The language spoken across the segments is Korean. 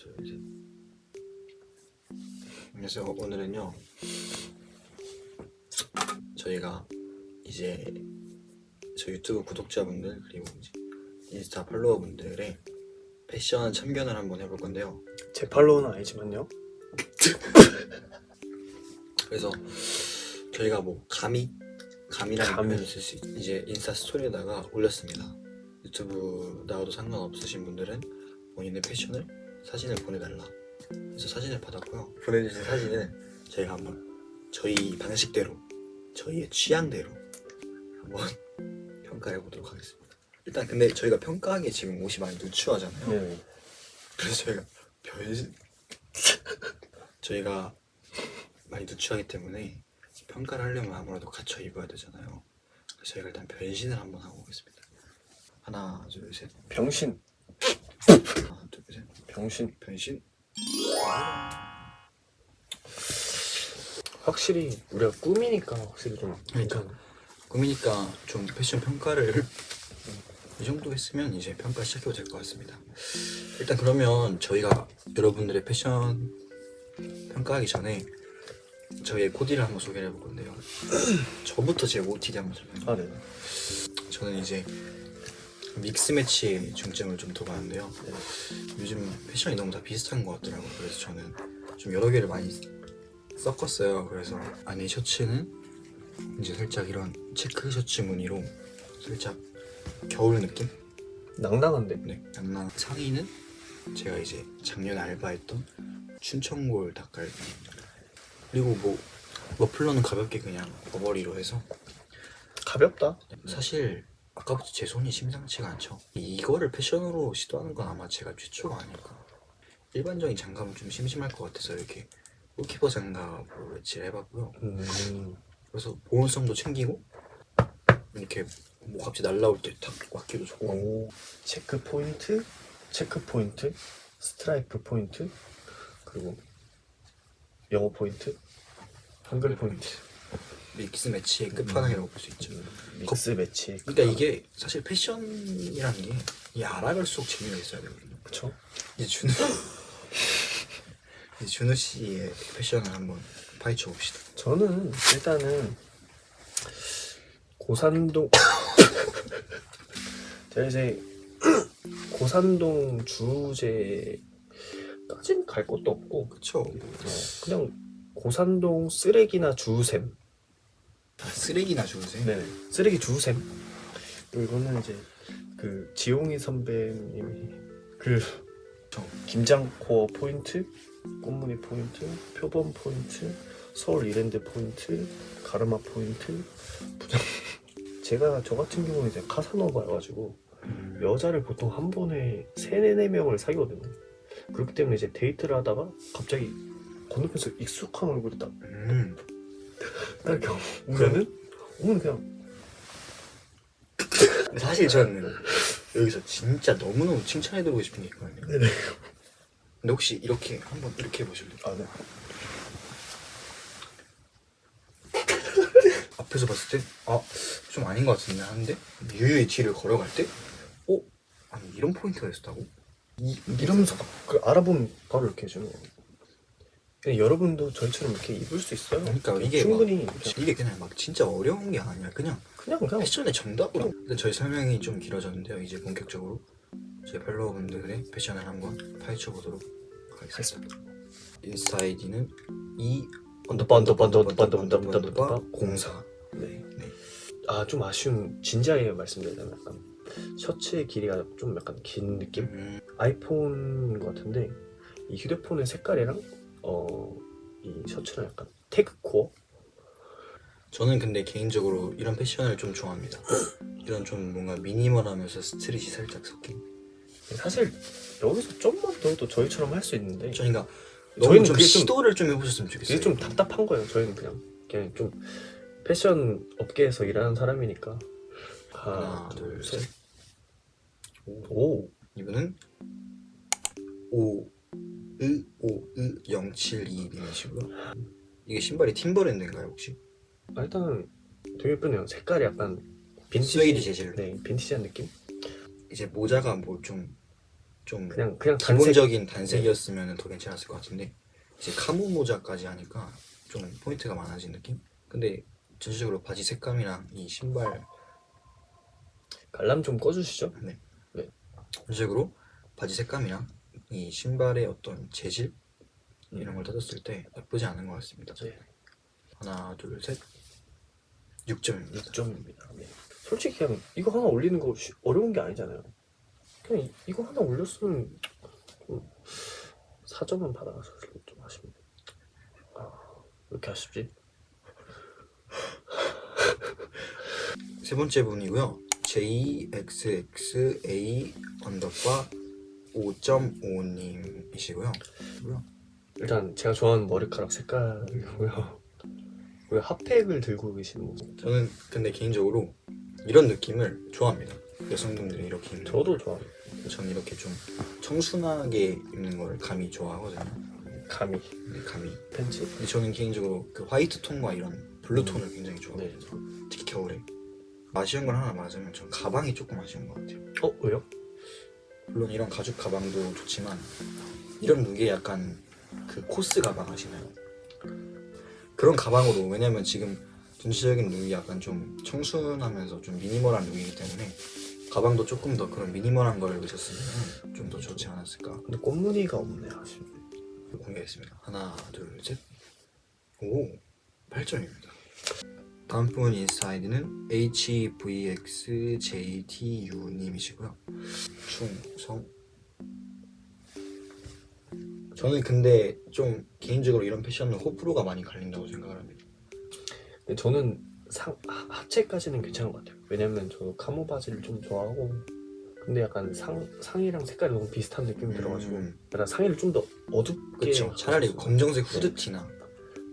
둘, 셋. 그래서 오늘은요 저희가 이제 저 유튜브 구독자분들 그리고 이제 인스타 팔로워분들의 패션 참견을 한번 해볼 건데요. 제 팔로우는 아니지만요. 그래서 저희가 뭐 감히 감이라는 감히. 표현을 쓸 수 있 이제 인스타 스토리에다가 올렸습니다. 유튜브 나와도 상관없으신 분들은 본인의 패션을 사진을 보내달라. 그래서 사진을 받았고요. 보내주신 사진을 저희가 한번 저희 방식대로 저희의 취향대로 한번 평가해 보도록 하겠습니다. 일단 근데 저희가 평가하기에 지금 옷이 많이 누추하잖아요. 네. 그래서 저희가 변신 저희가 많이 누추하기 때문에 평가를 하려면 아무래도 갖춰 입어야 되잖아요. 그래서 저희가 일단 변신을 한번 하고 오겠습니다. 하나, 둘, 셋. 병신. 하나, 둘, 셋. 병신. 변신. 확실히 우리가 꿈이니까 확실히 좀 그러니까. 꿈이니까 좀 패션 평가를 이 정도 했으면 이제 평가 시작해도 될 것 같습니다. 일단 그러면 저희가 여러분들의 패션 평가하기 전에 저희의 코디를 한번 소개를 해볼 건데요. 저부터 제 OOTD 한번 설명해 아 네. 저는 이제 믹스 매치에 중점을 좀 둬봤는데요. 네. 요즘 패션이 너무 다 비슷한 것 같더라고요. 그래서 저는 좀 여러 개를 많이 섞었어요. 그래서 안에 셔츠는 이제 살짝 이런 체크 셔츠 무늬로 살짝 겨울 느낌? 낭낭한데. 네. 양랑 상의는 제가 이제 작년에 알바했던 춘천골 닭갈비 그리고 뭐 머플러는 가볍게 그냥 버버리로 해서 가볍다. 사실 아까부터 제 손이 심상치가 않죠. 이거를 패션으로 시도하는 건 아마 제가 최초가 아닐까. 일반적인 장갑은 좀 심심할 것 같아서 이렇게 골키퍼 장갑으로 매치를 해봤고요. 음. 그래서 보온성도 챙기고 이렇게 뭐 갑자기 날라올 때탁 꽉기도 좋고 오. 체크 포인트, 체크 포인트, 스트라이프 포인트, 그리고 영어 포인트, 한글 포인트. 믹스 매치의 끝판왕이라고 볼 수 있죠. 믹스 매치. 그러니까 이게 사실 패션이라는 게 이 알아갈수록 재미가 있어야 되거든요. 그쵸? 이제 준우 이제 준우 씨의 패션을 한번 파헤쳐 봅시다. 저는 일단은 고산동 제가 이제 고산동 주제까진 갈 것도 없고 그쵸? 어, 그냥 고산동 쓰레기나 주샘 아, 쓰레기나 주우세요? 네 쓰레기 그리고 이거는 이제 그 지용이 선배님이 그 저 김장코어 포인트, 꽃무늬 포인트, 표범 포인트, 서울 이랜드 포인트, 가르마 포인트, 부장. 제가 저 같은 경우는 이제 카사노바여가지고 음, 여자를 보통 한 번에 세네 명을 사귀거든요. 그렇기 때문에 이제 데이트를 하다가 갑자기 건너편에서 익숙한 얼굴이 딱, 음, 딱 이렇게 오면은 오면 그냥 사실 저는 여기서 진짜 너무너무 칭찬해드리고 싶은 게 있거든요. 네네. 근데 혹시 이렇게 한번 이렇게 해보실래요? 아 네. 앞에서 봤을 때, 아, 좀 아닌 것 같은데 하는데, 유유히 뒤를 걸어갈 때, 어? 아니, 이런 포인트가 있었다고? 이, 이러면서 그 알아보면 바로 이렇게 해주는 거예요. 여러분도 저희처럼 이렇게 입을 수 있어요. 그러니까 이게 충분히 막, 이게 그냥 막 진짜 어려운 게 아니야. 그냥 그냥 그냥 패션의 정답으로. 일단 저희 설명이 좀 길어졌는데요. 이제 본격적으로 제 팔로워분들의 패션을 한번 파헤쳐 보도록 하겠습니다. 인스타 아이디는 이 언더바 언더바 언더바 언더바 언더바 언더바 언더바 공사. 네. 네. 아좀 아쉬운 진지하게 말씀드리자면 약간 셔츠의 길이가 좀 약간 긴 느낌? 음, 아이폰 같은데 이 휴대폰의 색깔이랑 어 이 셔츠랑 약간 태그 코어? 저는 근데 개인적으로 이런 패션을 좀 좋아합니다. 이런 좀 뭔가 미니멀하면서 스트릿이 살짝 섞인. 사실 여기서 좀만 더 해도 저희처럼 할 수 있는데 저희가 너무 저희는 좀 그게 좀- 시도를 좀 해보셨으면 좋겠어요. 이게 좀 답답한 거예요. 저희는 그냥 그냥 좀 패션 업계에서 일하는 사람이니까 하나, 둘, 셋. 오 이분은 오, 으, 오, 으, 072 이런 식으로. 이게 신발이 팀버랜드인가요 혹시? 아, 일단은 되게 예쁘네요. 색깔이 약간 빈티지 스웨이드 재질. 네 빈티지한 느낌? 이제 모자가 뭐 좀 좀 그냥 그냥 단색 기본적인 단색이었으면 더 괜찮았을 것 같은데 이제 카모 모자까지 하니까 좀 포인트가 많아진 느낌? 근데 전체적으로 바지 색감이랑 이 신발 갈람 좀 꺼주시죠. 전체적으로 바지 색감이랑 이 신발의 어떤 재질 이런 걸 따졌을 때 나쁘지 않은 것 같습니다. 네. 하나 둘 셋 6점입니다. 6점입니다. 네. 솔직히 그냥 이거 하나 올리는 거 쉬- 어려운 게 아니잖아요. 그냥 이, 이거 하나 올렸으면 좀 4점은 받아가서 좀 아쉽네. 아, 왜 이렇게 아쉽지? 세 번째 분이고요. JXXA 언더바 5.5님이시고요. 일단 제가 좋아하는 머리카락 색깔이고요. 왜 핫팩을 들고 계시는 모습? 저는 근데 개인적으로 이런 느낌을 좋아합니다. 여성분들이 이렇게 입는 저도 좋아해요. 저는 이렇게 좀 청순하게 입는 걸 감히 좋아하거든요. 감히 네, 감히. 팬츠? 근데 저는 개인적으로 그 화이트 톤과 이런 블루 톤을 굉장히 네. 좋아해요. 특히 겨울에. 아쉬운 걸 하나 말하자면 전 가방이 조금 아쉬운 것 같아요. 어 왜요? 물론 이런 가죽 가방도 좋지만 이런 룩에 약간 그 코스 가방 아시나요? 그런 가방으로 왜냐면 지금 전체적인 룩이 약간 좀 청순하면서 좀 미니멀한 룩이기 때문에 가방도 조금 더 그런 미니멀한 걸 의셨으면 좀 더 좋지 않았을까 근데 꽃무늬가 없네 아쉽네. 공개했습니다. 하나, 둘, 셋. 오, 8점입니다. 다음 분 인사이드는 HVXJTU님이시고요. 충성. 저는 근데 좀 개인적으로 이런 패션은 호불호가 많이 갈린다고 생각을 합니다. 근데 저는 상 하- 하체까지는 괜찮은 것 같아요. 왜냐면 저 카모 바지를 좀 좋아하고 근데 약간 상 상의랑 색깔이 너무 비슷한 느낌이 들어가지고 음. 약간 상의를 좀 더 어둡게 그렇죠. 차라리. 검정색 네. 후드티나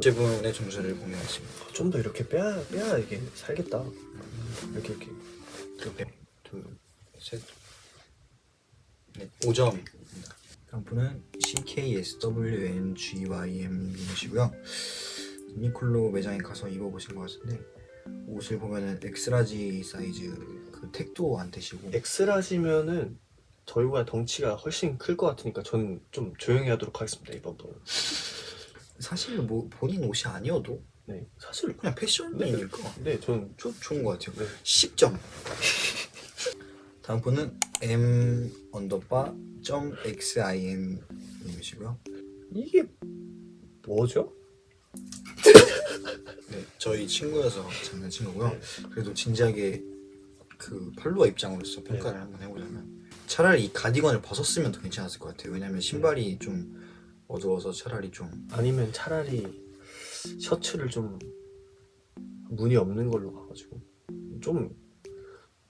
제 분의 점수를 공개했습니다. 좀 더 이렇게 빼야 빼야 이게 살겠다. 이렇게 이렇게 이렇게 둘, 셋, 넷, 5점입니다. 다음 분은 CKSWNGYM님이시고요. 유니클로 매장에 가서 입어보신 것 같은데 옷을 보면은 엑스라지 사이즈 그 택도 안 떼시고 엑스라지면은 저희보다 덩치가 훨씬 클 것 같으니까 저는 좀 조용히 하도록 하겠습니다 이번 번은. 사실 뭐 본인 옷이 아니어도 네 사실 그냥 패션이니까 네 저는 좀 좋은 것 같아요. 네. 10점. 다음 분은 M 언더바 점 XIM 님이시고요. 이게 뭐죠? 네, 저희 친구여서 장난친 거고요. 그래도 진지하게 그 팔로워 입장으로서 평가를 한번 해보자면 차라리 이 가디건을 벗었으면 더 괜찮았을 것 같아요. 왜냐면 신발이 좀 어두워서 차라리 좀 아니면 차라리 셔츠를 좀 무늬 없는 걸로 가가지고 좀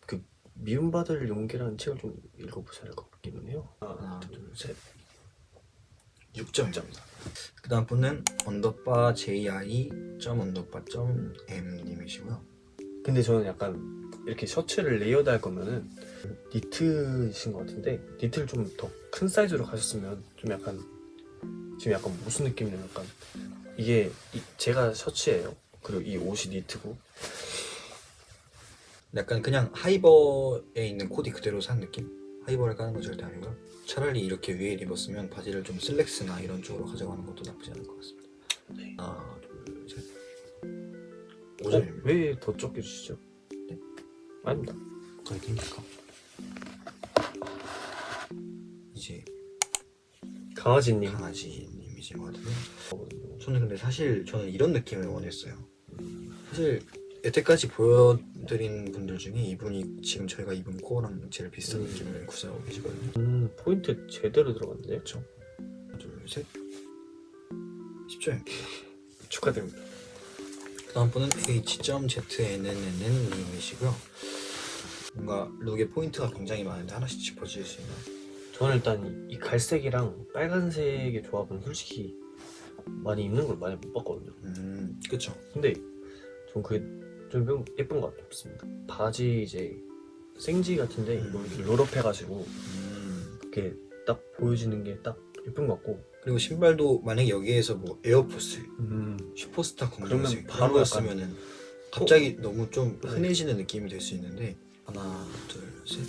그 미움받을 용기라는 책을 좀 읽어보셔야 할것 같기는 해요. 하나, 둘, 둘, 셋. 6점입니다. 그 다음 분은 언더바 JI 점 언더바 점 M 님이시고요. 근데 저는 약간 이렇게 셔츠를 레이어드 할 거면은 니트이신 것 같은데 니트를 좀 더 큰 사이즈로 가셨으면 좀 약간 지금 약간 무슨 느낌이냐면 약간 이게 이- 제가 셔츠예요. 그리고 이 옷이 니트고 약간 그냥 하이버에 있는 코디 그대로 산 느낌? 하이버를 까는 건 절대 아니고요. 차라리 이렇게 위에 입었으면 바지를 좀 슬랙스나 이런 쪽으로 가져가는 것도 나쁘지 않을 것 같습니다. 네. 하나, 둘, 셋. 어, 5점입니다. 왜더 적게 주시죠? 네? 아닙니다. 그렇게 힘들까? 이제 강아지님 강아지님이신 것 같은데 저는 근데 사실 저는 이런 느낌을 원했어요. 사실 여태까지 보여드린 분들 중에 이분이 지금 저희가 입은 코어랑 제일 비슷한 음. 느낌을 구사하고 계시거든요. 음, 포인트 제대로 들어갔는데 그렇죠. 둘, 셋. 10점입니다. 축하드립니다. 다음 분은 H.ZNNN님이시고요. 뭔가 룩에 포인트가 굉장히 많은데 하나씩 짚어주실 수 있나요? 저는 일단 이, 이 갈색이랑 빨간색의 조합은 솔직히 많이 입는 걸 많이 못 봤거든요. 음, 그쵸. 근데 전 그게 좀 예쁜- 것 같습니다. 바지 이제 생지 같은데 음. 이거 이렇게 롤업해가지고 음, 이렇게 딱 보여지는 게 딱 예쁜 것 같고 그리고 신발도 만약에 여기에서 뭐 에어포스, 음, 슈퍼스타 그러면 검정색 바로 바로 였으면은 갑자기 너무 좀 네. 흔해지는 느낌이 될 수 있는데 하나, 둘, 셋.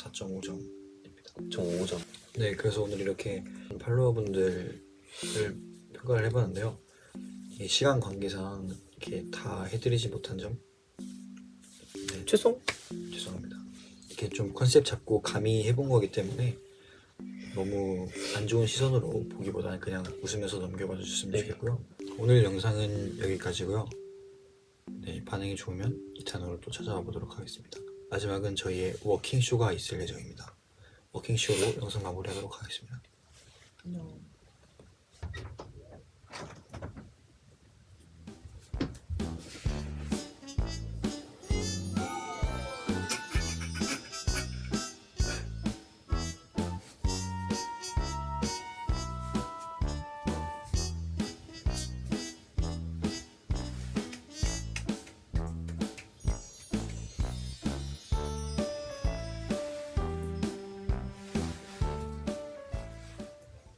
저 4.5점입니다. 저 5점. 네, 그래서 오늘 이렇게 팔로워분들을 평가를 해봤는데요. 이 시간 관계상 이렇게 다 해드리지 못한 점 네, 최송? 죄송합니다. 이렇게 좀 컨셉 잡고 감히 해본 거기 때문에 너무 안 좋은 시선으로 보기보다는 그냥 웃으면서 넘겨봐 주셨으면 네. 좋겠고요. 오늘 영상은 여기까지고요. 네, 반응이 좋으면 2탄으로 또 찾아와 보도록 하겠습니다. 마지막은 저희의 워킹쇼가 있을 예정입니다. 워킹쇼로 영상 마무리하도록 하겠습니다. 안녕.